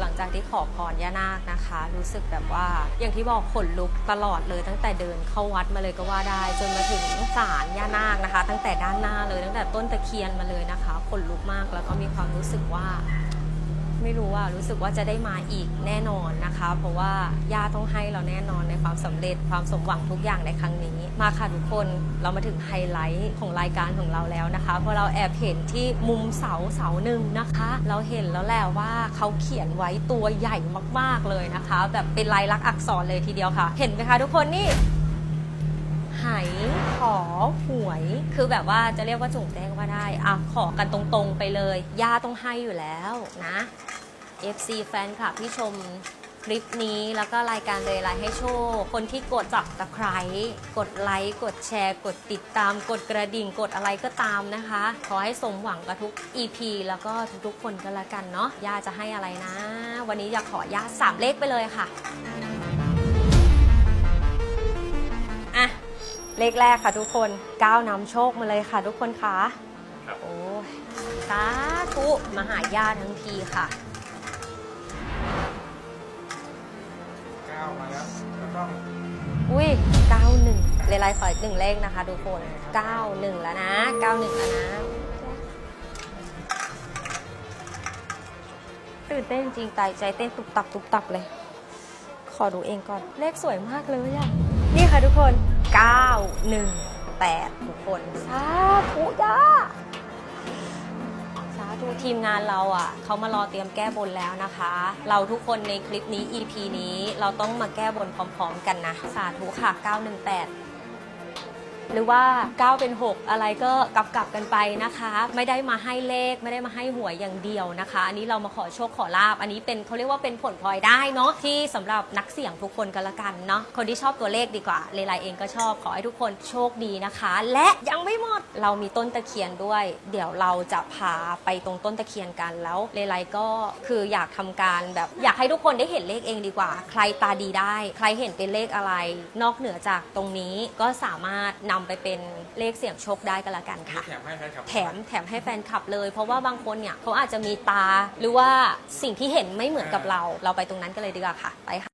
หลังจากที่ขอพรย่านาคนะคะ รู้สึกแบบว่าอย่างที่บอกขนลุกตลอดเลยตั้งแต่เดินเข้าวัดมาเลยก็ว่าได้ จนมาถึงศาลย่านาคนะคะ ตั้งแต่ด้านหน้าเลยตั้งแต่ต้นตะเคียนมาเลยนะคะขนลุกมากแล้วก็มีความรู้สึกว่า ไม่รู้ว่ารู้สึกว่าจะได้มาอีกแน่นอนนะคะ เพราะว่าย่าต้องให้เราแน่นอนในความสำเร็จความสมหวังทุกอย่างในครั้งนี้ มาค่ะทุกคนเรามาถึงไฮไลท์ของรายการของเราแล้วนะคะเพราะเราแอบเห็นที่มุมเสาเสาหนึ่งนะคะ เราเห็นแล้วแหละว่าเขาเขียนไว้ตัวใหญ่มากๆเลยนะคะ แบบเป็นลายลักษณ์อักษรเลยทีเดียวค่ะ เห็นไหมคะทุกคนนี่ ไหขอหวย คือแบบว่าจะเรียกว่าจุ่งแจ้งว่าได้อะขอกันตรงๆไปเลย ย่าต้องให้อยู่แล้วนะ FC แฟนคลับที่ชมคลิปนี้แล้วก็รายการเลยไลให้โชค คนที่กดจับตะไคร้กดไลค์ กดแชร์ กดติดตาม กดกระดิ่ง กดอะไรก็ตามนะคะ ขอให้สมหวังกับทุก EP แล้วก็ทุกๆคนก็แล้วกันเนาะย่าจะให้อะไรนะ วันนี้อยากขอย่าสามเลขไปเลยค่ะ เลขแรกค่ะทุกคนก้าวนำโชคมาเลยค่ะ ทุกคนคะครับ โอ้ยสาธุมาหาญาติทั้งทีค่ะก้าวมาแล้วแล้วก็อุ้ย91เลไลขออีกหนึ่งเลขนะคะ ทุกคน91แล้วนะ91แล้วนะตื่นเต้นจริงใจใจเต้นตุบตับตุบตับเลย ขอดูเองก่อนเลขสวยมากเลยอะนี่ค่ะทุกคน 918 ทุกคนสาธุจ้าสาธุทีมงานเราอะเขามารอเตรียมแก้บนแล้วนะคะ เราทุกคนในคลิปนี้ EP นี้เราต้องมาแก้บนพร้อมๆกันนะ สาธุค่ะ 918 หรือว่า 9 เป็น 6 อะไรก็กลับกลับกันไปนะคะ ไม่ได้มาให้เลขไม่ได้มาให้หวยอย่างเดียวนะคะ อันนี้เรามาขอโชคขอลาบ อันนี้เป็นเขาเรียกว่าเป็นผลพลอยได้เนาะที่สำหรับนักเสี่ยงทุกคนกันละกันเนาะคนที่ชอบตัวเลขดีกว่า เลไลเองก็ชอบขอให้ทุกคนโชคดีนะคะ และยังไม่หมดเรามีต้นตะเคียนด้วย เดี๋ยวเราจะพาไปตรงต้นตะเคียนกันแล้ว เลไลก็คืออยากทำการแบบ อยากให้ทุกคนได้เห็นเลขเองดีกว่า ใครตาดีได้ ใครเห็นเป็นเลขอะไร นอกเหนือจากตรงนี้ก็สามารถนำไปเป็นเลขเสี่ยงโชคได้ก็แล้วกันนี่ค่ะ แถมให้แฟนคลับ แถมแถมให้แฟนคลับเลย เพราะว่าบางคนเนี่ยเขาอาจจะมีตาหรือว่าสิ่งที่เห็นไม่เหมือนกับเรา เราไปตรงนั้นกันเลยดีกว่าค่ะไปค่ะ